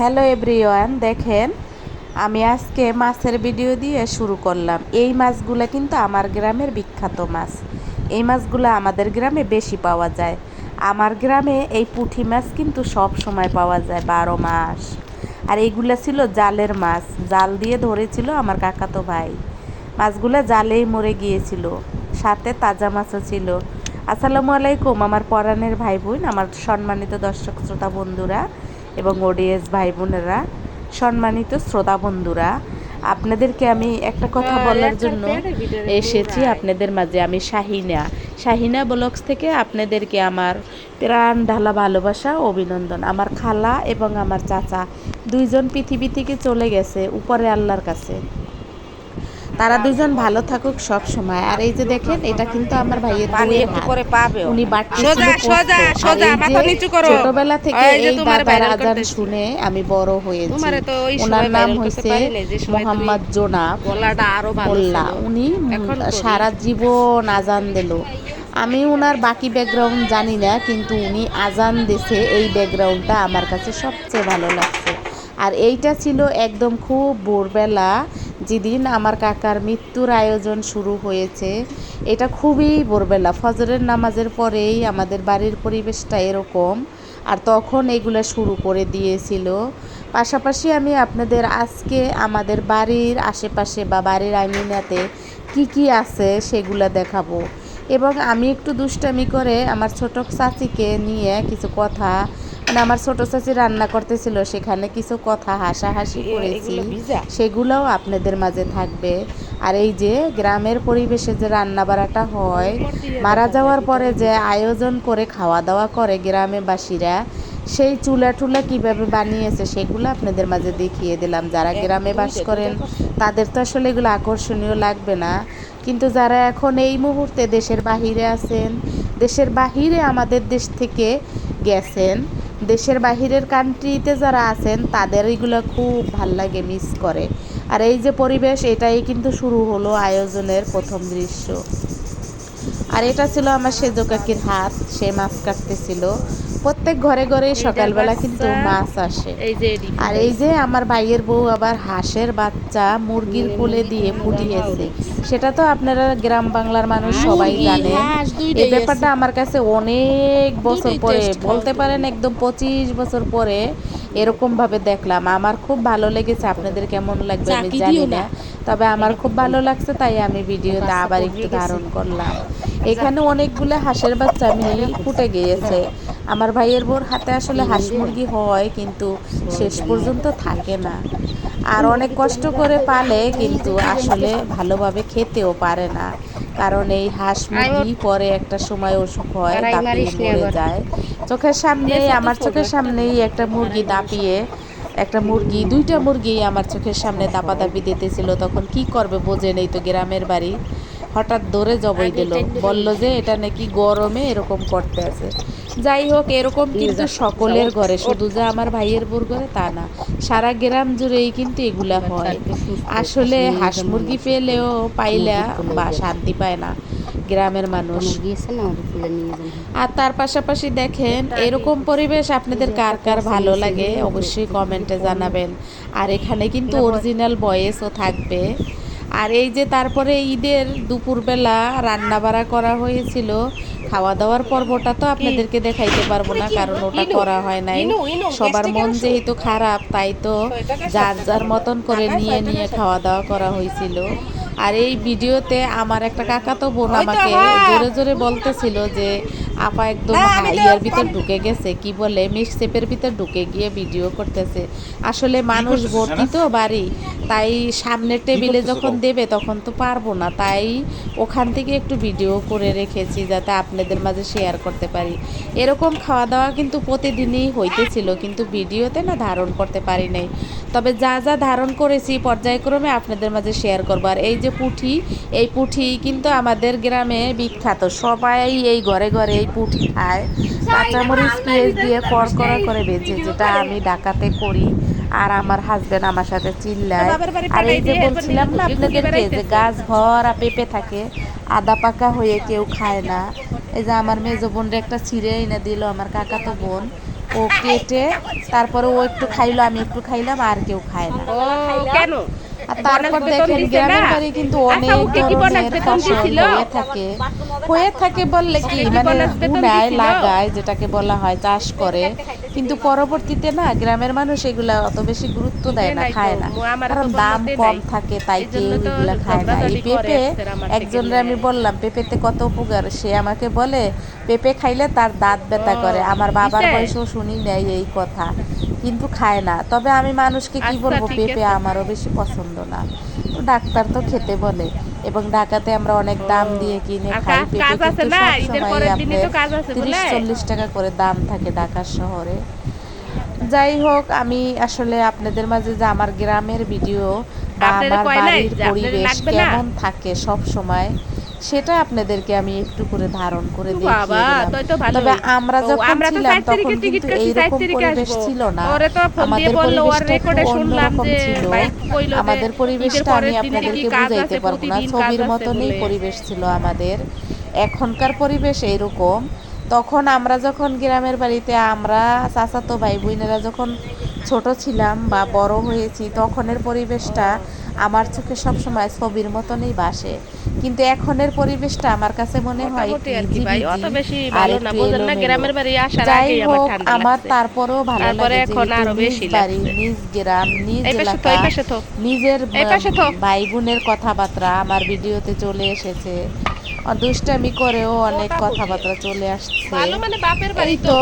Hello everyone, দেখেন আমি আজকে মাছের ভিডিও দিয়ে শুরু করলাম। এই মাছগুলো কিন্তু আমার গ্রামের বিখ্যাত মাছ। এই মাছগুলো আমাদের গ্রামে বেশি পাওয়া যায়। আমার গ্রামে এই পুঁটি মাছ কিন্তু সব সময় পাওয়া যায়, বারো মাস। আর এইগুলো ছিল জালের মাছ। জাল দিয়ে ধরেছিল আমার কাকাতো ভাই। মাছগুলো জালেই মরে গিয়েছিল। সাথে তাজা মাছও ছিল। আসসালামু আলাইকুম, আমার পরাণের ভাই বোন, আমার সম্মানিত দর্শক, শ্রোতা, বন্ধুরা। এবং ওডিএস ভাই বোনেরা সম্মানিত শ্রোতা বন্ধুরা আপনাদেরকে আমি একটা কথা বলার জন্য এসেছি আপনাদের মাঝে। আমি শাহিনা। শাহিনা ব্লগস থেকে আপনাদেরকে আমার প্রাণ ঢালা ভালোবাসা অভিনন্দন। আমার খালা এবং আমার চাচা দুইজন পৃথিবী থেকে চলে গেছে উপরে আল্লাহর কাছে। তারা দুজন ভালো থাকুক সব সময়। আর এই যে দেখেন এটা কিন্তু আমার ভাইয়ের পানি একটু। করে পাবে উনি বাড়তি সোজা, সোজা, সোজা, মাথা নিচু করো। ছোটবেলা থেকে এই তোমার দাদার আজান শুনে আমি বড় হয়েছি। তোমারে তো ওই ওনার নাম হয়েছে মোহাম্মদ জোনাব গলাটা আরও ভালো। উনি সারা জীবন আজান দিল। আমি ওনার বাকি ব্যাকগ্রাউন্ড জানি না কিন্তু উনি আজান দিছে এই ব্যাকগ্রাউন্ডটা আমার কাছে সবচেয়ে ভালো লাগছে। আর এইটা ছিল একদম খুব ভোরবেলা যেদিন আমার কাকার মৃত্যুর আয়োজন শুরু হয়েছে, এটা খুবই ভোরবেলা। ফজরের নামাজের পরেই আমাদের বাড়ির পরিবেশটা এরকম। আর তখন এগুলো শুরু করে দিয়েছিল। পাশাপাশি আমি আপনাদের আজকে আমাদের বাড়ির আশেপাশে বা বাড়ির আঙিনাতে কি কি আছে সেগুলো দেখাবো। এবং আমি একটু দুষ্টামি করে আমার ছোট চাচিকে নিয়ে কিছু কথা মানে আমার ছোট চাচি রান্না করতেছিল সেখানে কিছু কথা হাসাহাসি করেছি। সেগুলোও আপনাদের মাঝে থাকবে। আর এই যে গ্রামের পরিবেশে যে রান্না বাড়াটা হয় মারা যাওয়ার পরে যে আয়োজন করে খাওয়া দাওয়া করে গ্রামেবাসীরা সেই চুলা টুলা কীভাবে বানিয়েছে সেগুলো আপনাদের মাঝে দেখিয়ে দিলাম। যারা গ্রামে বাস করেন তাদের তো আসলে এগুলো আকর্ষণীয় লাগবে না। কিন্তু যারা এখন এই মুহূর্তে দেশের বাহিরে আছেন দেশের বাহিরে আমাদের দেশ থেকে গেছেন দেশের বাহিরের কান্ট্রিতে যারা আছেন তাদের এগুলো খুব ভালো লাগে মিস করে। আর এই যে পরিবেশ, এটাই কিন্তু শুরু হলো আয়োজনের প্রথম দৃশ্য। আর এটা ছিল আমার সেজ কাকির হাত, সে মাছ কাটতেছিল। প্রত্যেক ঘরে ঘরে সকালবেলা কিন্তু মাছ আসে। আর এই যে আমার ভাইয়ের বউ আবার হাঁসের বাচ্চা মুরগির কোলে দিয়ে ফুটিয়েছে। সেটা তো আপনারা গ্রাম বাংলার মানুষ সবাই জানে। এই ব্যাপারটা আমার কাছে অনেক বছর পরে বলতে পারেন একদম পঁচিশ বছর পরে এরকম ভাবে দেখলাম। আমার খুব ভালো লেগেছে। আপনাদের কেমন লাগবে আমি জানি না। তবে আমার খুব ভালো লাগছে তাই আমি ভিডিওতে আবার একটু ধারণ করলাম। এখানে অনেকগুলো হাঁসের বাচ্চা মিল ফুটে গিয়েছে। আমার ভাইয়ের বোর হাতে আসলে হাঁস মুরগি হয় কিন্তু শেষ পর্যন্ত থাকে না। আর অনেক কষ্ট করে পালে কিন্তু আসলে ভালোভাবে খেতেও পারে না। কারণ এই হাঁস মুরগি পরে একটা সময় অসুখ হয় দাপিয়ে মরে যায়। চোখের সামনেই আমার চোখের সামনেই একটা মুরগি দাপিয়ে একটা মুরগি দুইটা মুরগি আমার চোখের সামনে দাপাদাপি দিতেছিল। তখন কি করবে বোঝে নেই তো গ্রামের বাড়ি। হঠাৎ দৌড়ে জবই দিল। বলল যে এটা নাকি গরমে এরকম করতে আছে। যাই হোক এরকম কিন্তু সকলের ঘরে। শুধু যে আমার ভাইয়ের বোর ঘরে তা না সারা গ্রাম জুড়েই কিন্তু এগুলা হয়। আসলে হাঁস মুরগি পেলেও পাইলা বা শান্তি পায় না গ্রামের মানুষ। আর তার পাশাপাশি দেখেন এরকম পরিবেশ আপনাদের কার কার ভালো লাগে অবশ্যই কমেন্টে জানাবেন। আর এখানে কিন্তু অরিজিনাল বয়েসও থাকবে। আর এই যে তারপরে ঈদের দুপুরবেলা রান্না বাড়া করা হয়েছিল খাওয়া দাওয়ার পর্বটা তো আপনাদেরকে দেখাইতে পারব না কারণ ওটা করা হয় নাই। সবার মন যেহেতু খারাপ তাই তো যার যার মতন করে নিয়ে নিয়ে খাওয়া দাওয়া করা হয়েছিল আর এই ভিডিওতে আমার একটা কাকাতো বোন আমাকে জোরে জোরে বলতেছিল যে আপা একদম ইয়ার ভিতর ঢুকে গেছে। কি বলে? মিক্স মিক্সেপের ভিতর ঢুকে গিয়ে ভিডিও করতেছে। আসলে মানুষ ভর্তি তো বাড়ি। তাই সামনের টেবিলে যখন দেবে তখন তো পারব না। তাই ওখান থেকে একটু ভিডিও করে রেখেছি যাতে আপনাদের মাঝে শেয়ার করতে পারি। এরকম খাওয়া দাওয়া কিন্তু প্রতিদিনই হইতেছিল কিন্তু ভিডিওতে না ধারণ করতে পারি নাই। তবে যা যা ধারণ করেছি পর্যায়ক্রমে আপনাদের মাঝে শেয়ার করব। আর এই যে পুঁঠি এই পুঁঠি কিন্তু আমাদের গ্রামে বিখ্যাত। সবাই এই ঘরে ঘরে এই পুঁঠি খায়। কাঁচামরিচ পেঁয়াজ দিয়ে কড়কড়া করে বেজে যেটা আমি ডাকাতে করি। আর আমার হাজবেন্ড আমার সাথে চিল্লায়। আর এই যে বলছিলাম না আপনাদের আপনাদেরকে যে গাছ ভরা পেঁপে থাকে আদা পাকা হয়ে কেউ খায় না। এই যে আমার মেজো বোনরা একটা ছিঁড়ে এনে দিল আমার কাকা তো বোন। ও কেটে তারপরে ও একটু খাইলো আমি একটু খাইলাম আর কেউ খায় না। কেন? তারপর দেখেন গ্রামের বাড়ি কিন্তু আচ্ছা, অনেক ধরনের ফসল হয়ে থাকে। হয়ে থাকে বললে কি মানে দিছিল? লাগায় যেটাকে বলা হয় চাষ করে। কিন্তু পরবর্তীতে না গ্রামের মানুষ এগুলা অত বেশি গুরুত্ব দেয় না খায় না। কারণ দাম কম থাকে তাই কেউ এগুলা খায় না। এই পেঁপে একজনের আমি বললাম পেঁপেতে কত উপকার? সে আমাকে বলে পেঁপে খাইলে তার দাঁত ব্যথা করে। আমার বাবার? বয়সেও শুনি নেই এই কথা। কিন্তু খায় না। তবে আমি মানুষকে কি আচ্ছা, বলব? পেঁপে আমারও বেশি পছন্দ না। তো ডাক্তার তো খেতে বলে এবং ঢাকাতে আমরা অনেক দাম দিয়ে কিনে খাই। পেঁপে কিন্তু না? সব ঈদের সময় পরের দিনই তো আপনার তিরিশ চল্লিশ টাকা করে দাম থাকে ঢাকার শহরে। যাই হোক আমি আসলে আপনাদের মাঝে যে আমার গ্রামের ভিডিও বা আমার বাড়ির পরিবেশ কেমন থাকে সব সময় সেটা আপনাদেরকে আমি একটু করে ধারণ করে। তবে আমরা যখন ছিলাম তখন কিন্তু এইরকম পরিবেশ ছিল না। আমাদের পরিবেশটা অন্যরকম ছিল। আমাদের পরিবেশটা আমি আপনাদেরকে বুঝাইতে পারব না। ছবির মতনই পরিবেশ ছিল আমাদের। এখনকার পরিবেশ এইরকম। তখন আমরা যখন গ্রামের বাড়িতে আমরা চাচাতো ভাই বোনেরা যখন ছোট ছিলাম বা বড় হয়েছি তখনের পরিবেশটা আমার চোখে সবসময় ছবির মতনই বাসে। কিন্তু এখনের পরিবেশটা আমার কাছে মনে হয় যাই আমার হোক আমার তারপরেও ভালো লাগে বাড়ি নিজ গ্রাম নিজ এলাকা। নিজের। ভাই বোনের কথাবার্তা আমার ভিডিওতে চলে এসেছে। দুষ্টামি করেও অনেক কথাবার্তা চলে আসছে। মানে এই তো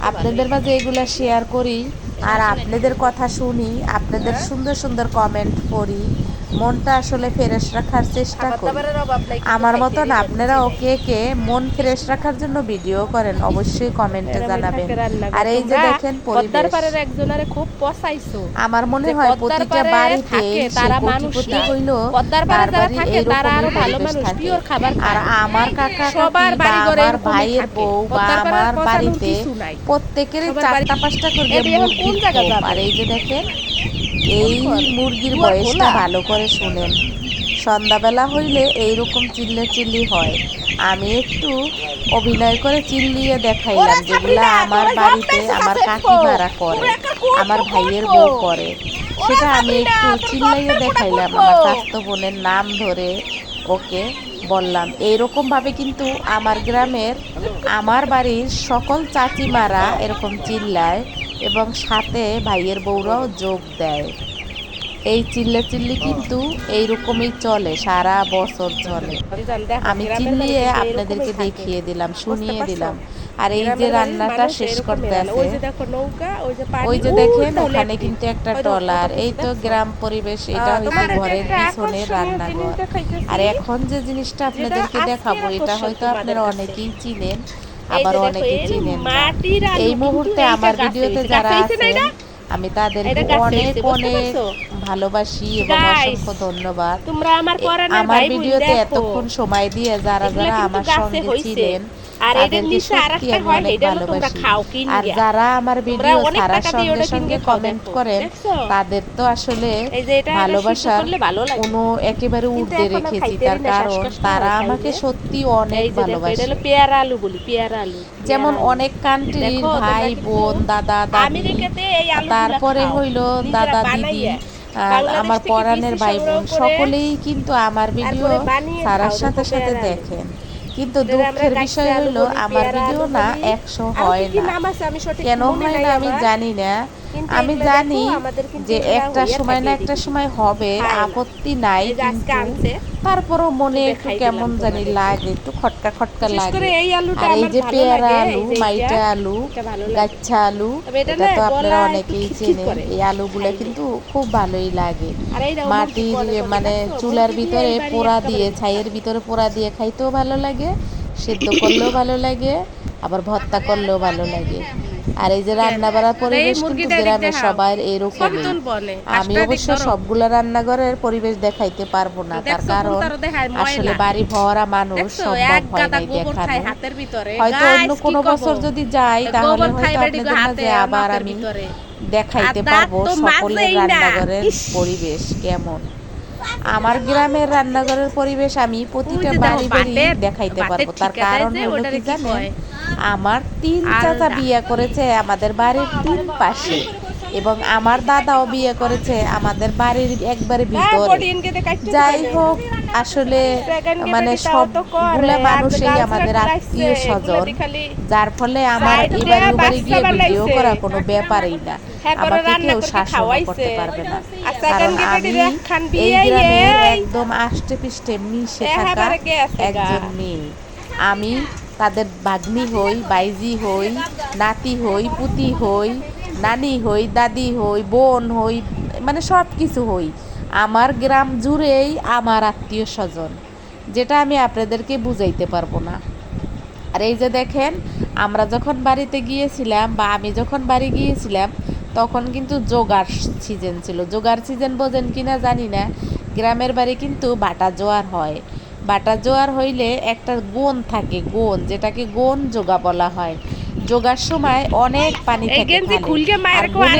আপনাদের মাঝে এগুলা শেয়ার করি। আর আপনাদের কথা শুনি আপনাদের? সুন্দর সুন্দর কমেন্ট পড়ি মনটা আসলে ফ্রেশ রাখার চেষ্টা করি। আমার মতন আপনারা ওকে কে মন ফ্রেশ রাখার জন্য ভিডিও করেন অবশ্যই কমেন্টে জানাবেন। আর এই যে দেখেন পরিবেশ। খুব পসাইছো আমার মনে হয় প্রতিটা বাড়িতে তারা মানুষ। হইল পদ্মার পাড়ে তার যারা থাকে, তারা আরও ভালো মানুষ, pure খাবার আর আমার কাকা সবার কাকি বা বাড়িঘরে আমার ভাইয়ের বউ বা আমার বাড়িতে। প্রত্যেকেরই চারটা পাঁচটা করে? আর এই যে দেখেন এই মুরগির বয়সটা ভালো করে শুনেন। সন্ধ্যাবেলা হইলে এইরকম চিল্লে চিল্লি হয়। আমি একটু অভিনয় করে চিল্লিয়ে দেখাইলাম যেগুলা আমার বাড়িতে আমার কাকিমারা করে আমার ভাইয়ের বউ করে। সেটা আমি একটু চিল্লাইয়ে দেখাইলাম আমার স্বাস্থ্য বোনের নাম ধরে ওকে বললাম। এইরকম ভাবে কিন্তু আমার গ্রামের আমার বাড়ির সকল চাচিমারা এরকম চিল্লায়। এবং সাথে ভাইয়ের বউরাও যোগ দেয়। এই চিল্লা চিল্লি কিন্তু এইরকমই চলে, সারা বছর চলে। আমি চিল্লিয়ে আপনাদেরকে দেখিয়ে দিলাম, শুনিয়ে দিলাম। আর এই যে রান্নাটা শেষ করতে আছে, ওই যে দেখেন, ওখানে কিন্তু একটা ট্রলার এই তো গ্রাম পরিবেশ, এটা হচ্ছে ঘরের পিছনে রান্নাঘর। আর এখন যে জিনিসটা আপনাদেরকে দেখাবো, এটা হয়তো আপনারা অনেকেই চিনেন আবার অনেকে চিনেন এই মুহূর্তে আমার ভিডিওতে যারা আছে আছেন আমি তাদেরকে অনেক অনেক ভালোবাসি এবং অসংখ্য ধন্যবাদ। আমার ভিডিওতে এতক্ষণ সময় দিয়ে যারা যারা আমার সঙ্গে। ছিলেন আর যারা আমার ভিডিও দিয়ে সঙ্গে সঙ্গে কমেন্ট করেন তাদের তো আসলে ভালোবাসার। কোনো একেবারে উর্ধে রেখেছি তার কারণ তারা আমাকে সত্যি অনেক ভালোবাসে। পেয়ারা আলু বলি, পেয়ারা আলু। যেমন অনেক কান্ট্রির ভাই বোন দাদা দাদি। তারপরে। হইল দাদা দিদি আর আমার পরাণের ভাই বোন। সকলেই কিন্তু আমার ভিডিও খাও, সাথে সাথে দেখেন। কিন্তু দুঃখের বিষয় হলো আমার ভিডিও না একশো হয় না কেন হয় না আমি। জানি না আমি জানি যে একটা সময় না একটা সময় হবে আপত্তি নাই কিন্তু। তারপরও মনে একটু কেমন জানি লাগে একটু খটকা খটকা লাগে। এই আর এই যে পেয়ারা আলু মাইটা আলু গাচ্ছা আলু এটা তো আপনারা অনেকেই চেনেন। এই আলুগুলো খাইলে। কিন্তু খুব ভালোই লাগে। মাটির মানে চুলার ভিতরে পোড়া দিয়ে ছাইয়ের ভিতরে পোড়া দিয়ে খাইতেও ভালো লাগে সেদ্ধ করলেও ভালো লাগে আবার ভর্তা করলেও ভালো লাগে। আর এই যে রান্না বাড়ার পরিবেশ কিন্তু দেখাও। সবার বনে। আমি অবশ্য। সবগুলা রান্নাঘরের পরিবেশ দেখাইতে পারব না তার কারণ। আসলে বাড়ি ভরা মানুষ সম্ভব হয় নাই দেখানো ভিতরে। হয়তো অন্য কোনো বছর যদি যাই তাহলে হয়তো আপনাদের মাঝে আবার আমি দেখাইতে পারব সকলের। রান্নাঘরের পরিবেশ কেমন আমার গ্রামের রান্নাঘরের পরিবেশ আমি প্রতিটা বাড়ি বাড়ি দেখাইতে পারব। তার কারণ হলো কি কি জানেন? আমার তিন চাচা বিয়ে করেছে আমাদের বাড়ির তিন পাশে। এবং আমার দাদাও বিয়ে করেছে আমাদের বাড়ির একবারে হ্যাঁ, ভিতরে। যাই হোক আসলে মানে সবগুলা আর মানুষই আমাদের আত্মীয় স্বজন। যার ফলে আমার এবারে ওবারে গিয়ে ভিডিও করা কোনো ব্যাপারই না। হ্যাঁ, আমাকে কেউ শাসন করতে পারবে না। কারণ আমি এই বিয়ে, গ্রামের একদম আষ্টে পিষ্টে মিশে হ্যাঁ, থাকা গা? একজন মেয়ে। আমি তাদের বাগ্নি হই বাইজি হই নাতি হই পুতি হই নানি হই, দাদি হই, বোন হই মানে সব কিছু হই। আমার গ্রাম জুড়েই আমার আত্মীয় স্বজন, যেটা আমি আপনাদেরকে বুঝাইতে পারব না। আর এই যে দেখেন, আমরা যখন বাড়িতে গিয়েছিলাম বা আমি যখন বাড়ি গিয়েছিলাম, তখন কিন্তু জোগার সিজন ছিল। জোগার সিজন বোঝেন কি না জানি না, গ্রামের বাড়ি কিন্তু বাটা জোয়ার হয়। বাটা জোয়ার হইলে একটা গোন থাকে, গোন, যেটাকে গোন জোগা বলা হয়। যোগার সময় অনেক পানি থাকে কো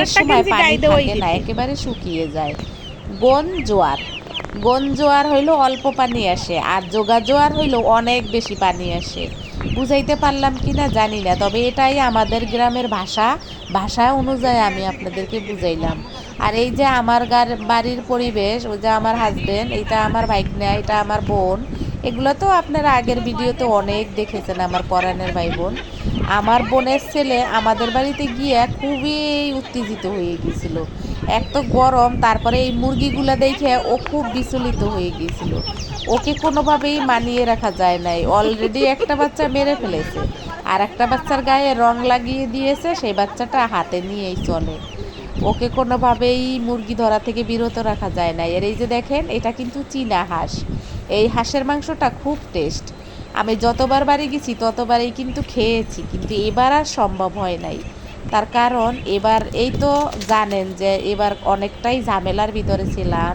সময় পানি থাকে না একেবারে শুকিয়ে যায়। গন জোয়ার। গন জোয়ার হইল অল্প পানি আসে আর যোগা জোয়ার হইল অনেক বেশি পানি আসে। বুঝাইতে পারলাম কি না জানি না তবে এটাই আমাদের গ্রামের ভাষা। ভাষা অনুযায়ী আমি আপনাদেরকে বুঝাইলাম। আর এই যে আমার গার- বাড়ির পরিবেশ ওই যে আমার হাজবেন্ড এটা আমার ভাইকনা এটা আমার বোন এগুলো তো আপনারা আগের ভিডিওতে অনেক দেখেছেন আমার পরাণের ভাই বোন। আমার বোনের ছেলে আমাদের বাড়িতে গিয়ে খুবই উত্তেজিত হয়ে গিয়েছিল। এক তো গরম, তারপরে এই মুরগিগুলা দেখে ও খুব বিচলিত হয়ে গিয়েছিল। ওকে কোনোভাবেই মানিয়ে রাখা যায় নাই। অলরেডি একটা বাচ্চা মেরে ফেলেছে। আর একটা বাচ্চার গায়ে রং লাগিয়ে দিয়েছে, সেই বাচ্চাটা হাতে নিয়েই চলে। ওকে কোনোভাবেই মুরগি ধরা থেকে বিরত রাখা যায় না এর এই যে দেখেন, এটা কিন্তু চীনা হাঁস। এই হাঁসের মাংসটা খুব টেস্ট আমি যতবার বাড়ি গেছি, ততবারই কিন্তু খেয়েছি, কিন্তু এবার আর সম্ভব হয় নাই। তার কারণ, এবার এই তো জানেন যে এবার অনেকটাই ঝামেলার ভিতরে ছিলাম।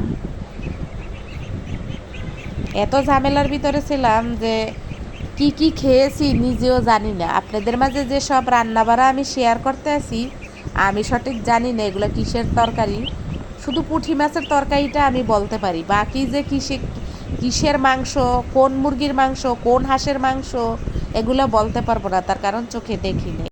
এত ঝামেলার ভিতরে ছিলাম যে কি কি খেয়েছি নিজেও জানি না। আপনাদের মাঝে যে সব রান্নাবাড়া আমি শেয়ার করতে আছি, আমি সঠিক জানি না এগুলো কিসের তরকারি। শুধু পুঁটি মাছের তরকারিটা আমি বলতে পারি। বাকি যে কিসে কিসের মাংস, কোন মুরগির মাংস, কোন হাঁসের মাংস, এগুলো বলতে পারব না, তার কারণ চোখে দেখিনি।